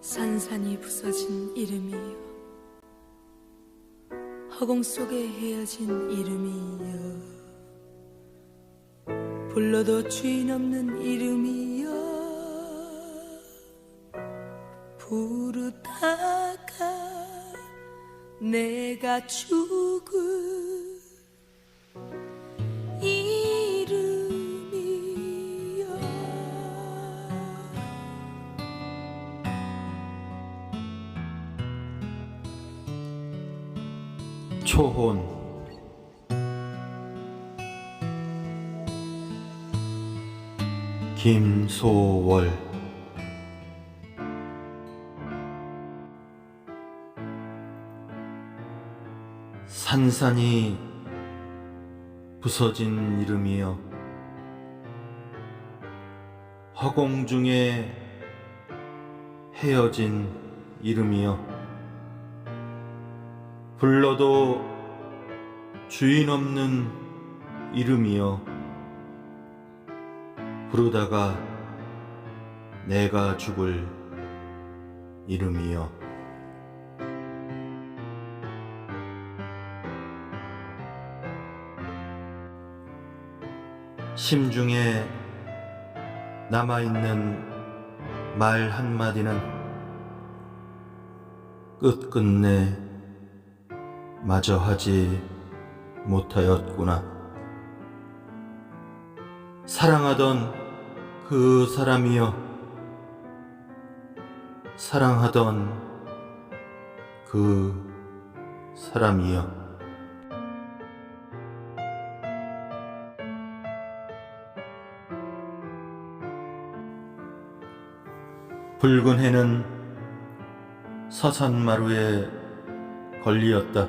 산산이 부서진 이름이여. 허공 속에 헤어진 이름이여 불러도 주인 없는 이름이여. 부르다가 내가 죽을 이름이여. 초혼 김소월. 산산이 부서진 이름이여. 허공 중에 헤어진 이름이여. 불러도 주인 없는 이름이여 부르다가 내가 죽을 이름이여 심중에 남아있는 말 한마디는 끝끝내 마저 하지 못하였구나. 사랑하던 그 사람이여, 사랑하던 그 사람이여. 붉은 해는 서산마루에 걸리었다.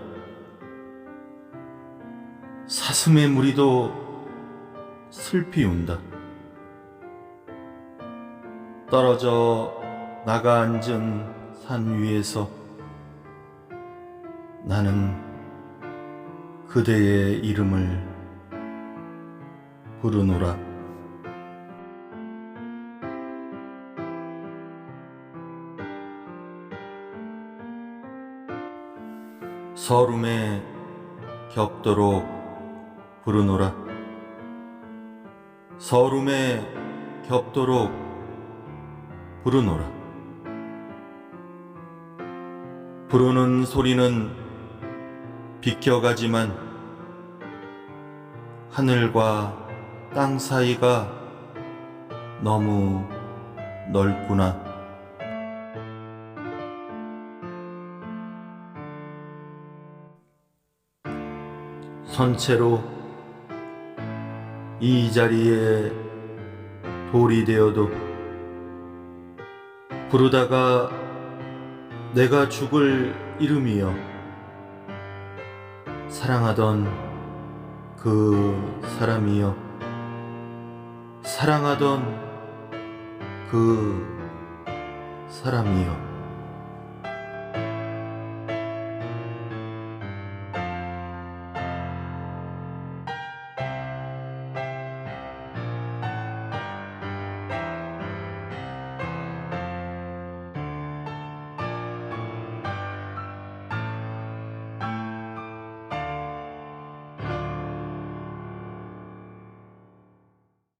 사슴의 무리도 슬피 운다. 떨어져 나가 앉은 산 위에서 나는 그대의 이름을 부르노라. 서름에 겹도록 부르노라. 서름에 겹도록 부르노라. 부르는 소리는 비켜가지만 하늘과 땅 사이가 너무 넓구나. 선체로 이 자리에 돌이 되어도 부르다가 내가 죽을 이름이여 사랑하던 그 사람이여 사랑하던 그 사람이여